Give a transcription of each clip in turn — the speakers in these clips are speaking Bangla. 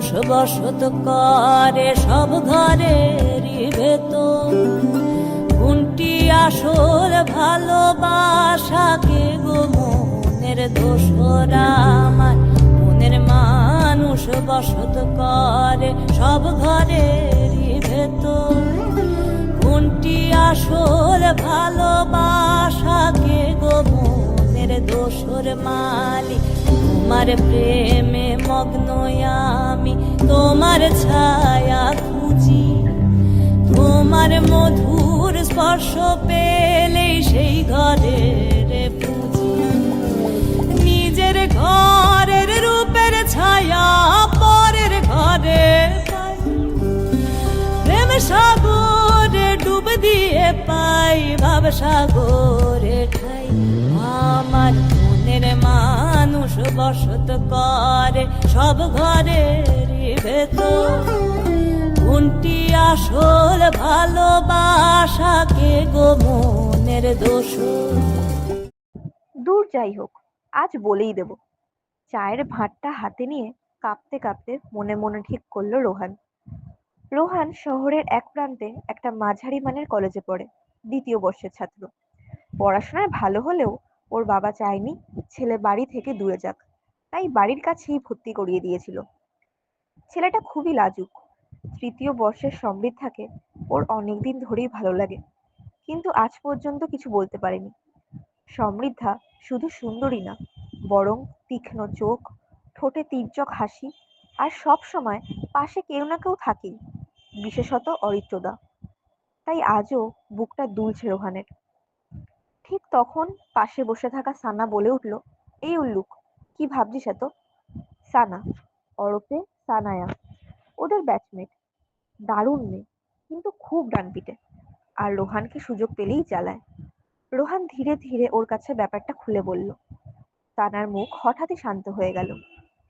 মানুষ বসত করে সব ঘরেরই ভেতর কোনটি আসল ভালোবাসাকে গো মনের দোসরা আমার মনের মানুষ বসত করে সব ঘরেরই ভেতর কোনটি আসল ভালোবাসাকে গো মনের দোসর মালিক? তোমার প্রেমে মগ্ন আমি তোমার ছায়া খুঁজি। তোমার মধুর স্পর্শ পেলেই সেই ঘরের পুঁজি। নিজের ঘরের রূপের ছায়া পরের ঘরে প্রেম সাগরে ডুব দিয়ে পাই, ভাব সাগরে ঠাই। আমার মানুষ বসত করে, সব ঘরের ভেতর। কোনটি আসল ভালোবাসাকে গো মনের দোষ? দূর যাই হোক, আজ বলেই দেব। চায়ের ভাঁটটা হাতে নিয়ে কাঁপতে কাঁপতে মনে মনে ঠিক করল রোহান। রোহান শহরের এক প্রান্তে একটা মাঝারি মানের কলেজে পড়ে, দ্বিতীয় বর্ষের ছাত্র। পড়াশোনায় ভালো হলেও ওর বাবা চায়নি ছেলে বাড়ি থেকে দূরে যাক, তাই বাড়ির কাছেই ভর্তি করিয়ে দিয়েছিল। ছেলেটা খুবই লাজুক, তৃতীয় বর্ষের সমৃদ্ধাকে ওর অনেকদিন ধরেই ভালো লাগে, কিন্তু আজ পর্যন্ত কিছু বলতে পারেনি। সমৃদ্ধা শুধু সুন্দরী না, বরং তীক্ষ্ণ চোখ, ঠোঁটে তির্যক হাসি, আর সব সময় পাশে কেউ না কেউ থাকেই, বিশেষত অরিত্রদা। তাই আজও বুকটা দুলছে রোহানের। ঠিক তখন পাশে বসে থাকা সানা বলে উঠল, এই উল্লুক, কি ভাবছিস এত? সানা, অরপে সানায়া, ওদের ব্যাচমেট দারুণ মেয়ে, কিন্তু খুব ডানপিটে, আর রোহানকে সুযোগ পেলেই চালায় রোহান ধীরে ধীরে ওর কাছে ব্যাপারটা খুলে বলল। তানার মুখ হঠাৎই শান্ত হয়ে গেল।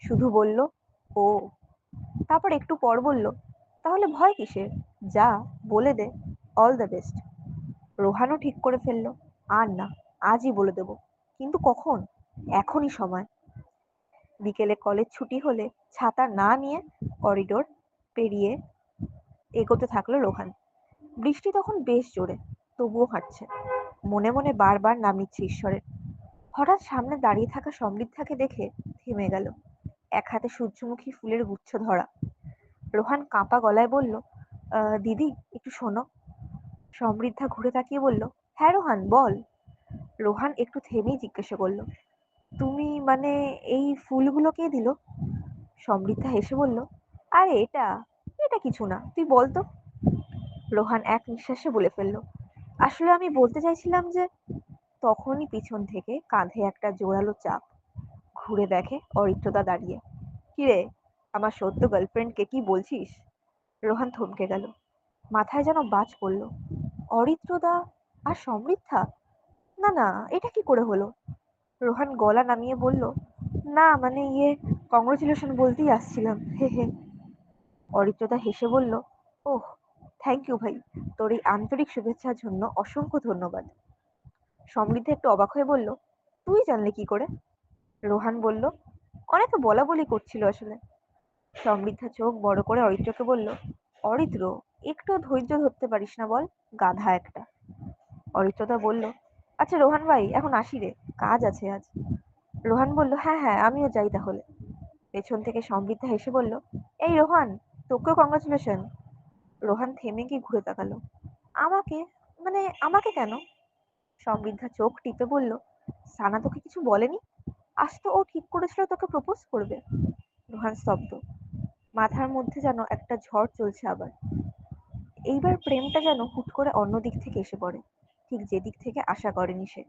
শুধু বলল, ও। তারপর একটু পর বলল, তাহলে ভয় কিসের? যা, বলে দে অল দ্য বেস্ট রোহানও ঠিক করে ফেলল। আর না, আজই বলে দেব। কিন্তু কখন? এখনই সময়। বিকেলে কলেজ ছুটি হলে ছাতা না নিয়ে করিডোর পেরিয়ে এগোতে থাকল রোহান। বৃষ্টি তখন বেশ জোরে, তবুও হাঁটছে। মনে মনে বারবার নাম নিচ্ছে ঈশ্বরের। হঠাৎ সামনে দাঁড়িয়ে থাকা সমৃদ্ধাকে দেখে থেমে গেল। এক হাতে সূর্যমুখী ফুলের গুচ্ছ ধরা। রোহান কাঁপা গলায় বলল দিদি, একটু শোনো। সমৃদ্ধা ঘুরে তাকিয়ে বলল হ্যাঁ রোহান, বল। রোহান একটু থেমেই জিজ্ঞাসা করল, তুমি মানে এই ফুলগুলো কে দিল? সমৃদ্ধা হেসে বলল, আরে এটা এটা কিছু না, তুই বল তো। রোহান এক নিঃশ্বাসে বলে ফেলল, আসলে আমি বলতে চাইছিলাম যে, তখনই পিছন থেকে কাঁধে একটা জোরালো চাপ ঘুরে দেখে অরিত্রদা দাঁড়িয়ে কিরে আমার সদ্য গার্লফ্রেন্ডকে কি বলছিস? রোহান থমকে গেল, মাথায় যেন বাজ পড়ল, অরিত্রদা আর সমৃদ্ধা? না না, এটা কি করে হলো? রোহান গলা নামিয়ে বলল, না মানে ইয়ে কংগ্রেচুলেশন বলতেই আসছিলাম, হে হে। অরিত্রদা হেসে বলল, ওহ থ্যাংক ইউ ভাই, তোর এই আন্তরিক শুভেচ্ছার জন্য অসংখ্য ধন্যবাদ। সমৃদ্ধা একটু অবাক হয়ে বলল, তুই জানলে কি করে? রোহান বলল, অনেকে বলা বলি করছিল আসলে। সমৃদ্ধা চোখ বড় করে অরিত্রকে বলল, অরিত্র একটু ধৈর্য ধরতে পারিস না বল, গাধা একটা। অরিত্রদা বলল আচ্ছা রোহান ভাই, এখন আসি রে, কাজ আছে আজ। রোহান বলল হ্যাঁ হ্যাঁ আমিও যাই তাহলে। পেছন থেকে সমৃদ্ধা হেসে বলল, এই রোহান, তোকেও কংগ্রাচুলেশন রোহান থেমে গিয়ে ঘুরে তাকালো, আমাকে? মানে আমাকে কেন? সমৃদ্ধা চোখ টিপে বলল, সানা তোকে কিছু বলেনি? আজ তো ও ঠিক করেছিল তোকে প্রপোজ করবে। রোহান স্তব্ধ, মাথার মধ্যে যেন একটা ঝড় চলছে আবার। এইবার প্রেমটা যেন হুট করে অন্য দিক থেকে এসে পড়ে। ঠিক যেদিক থেকে আশা করেনি সে।